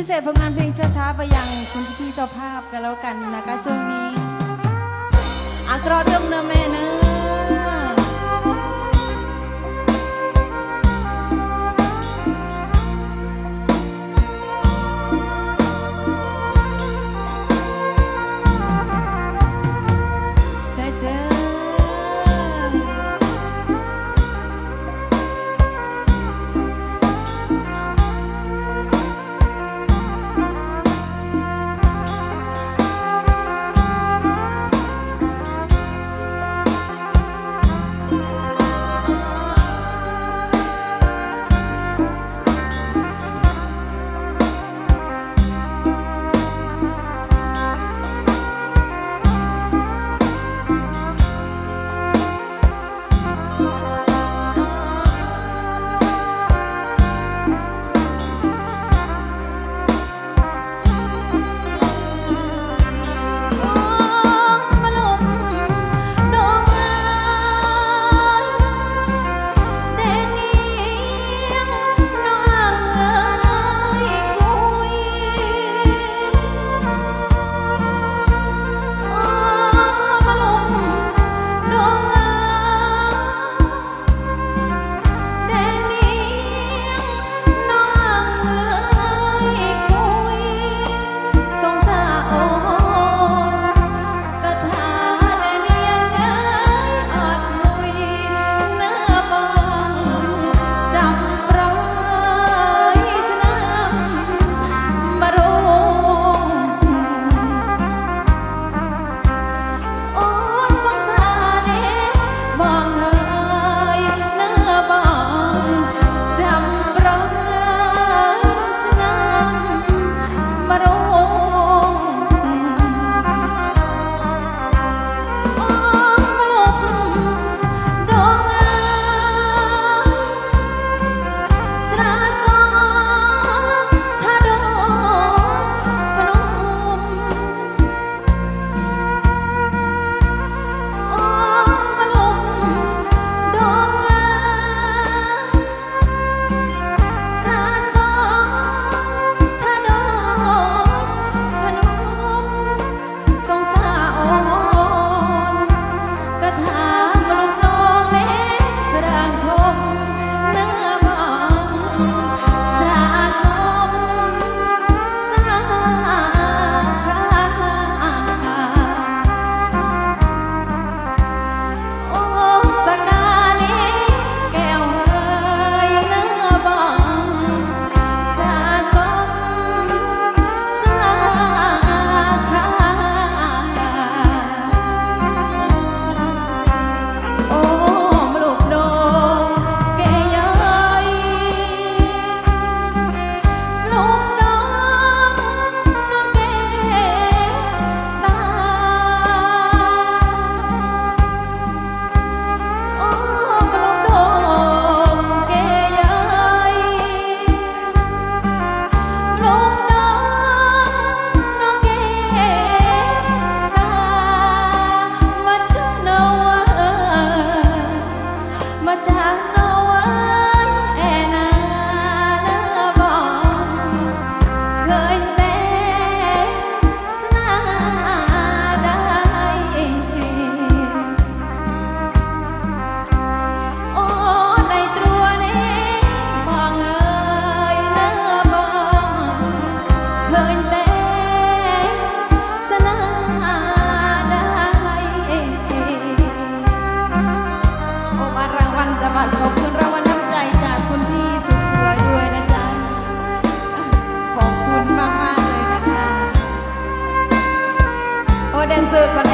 พิเศษผลงานเพลงช้าๆไปยังคุณพี่เจ้าภาพกันแล้วกันนะคะช่วงนี้อักรอดเรื่องเนื้อแม่เนื้อ ganze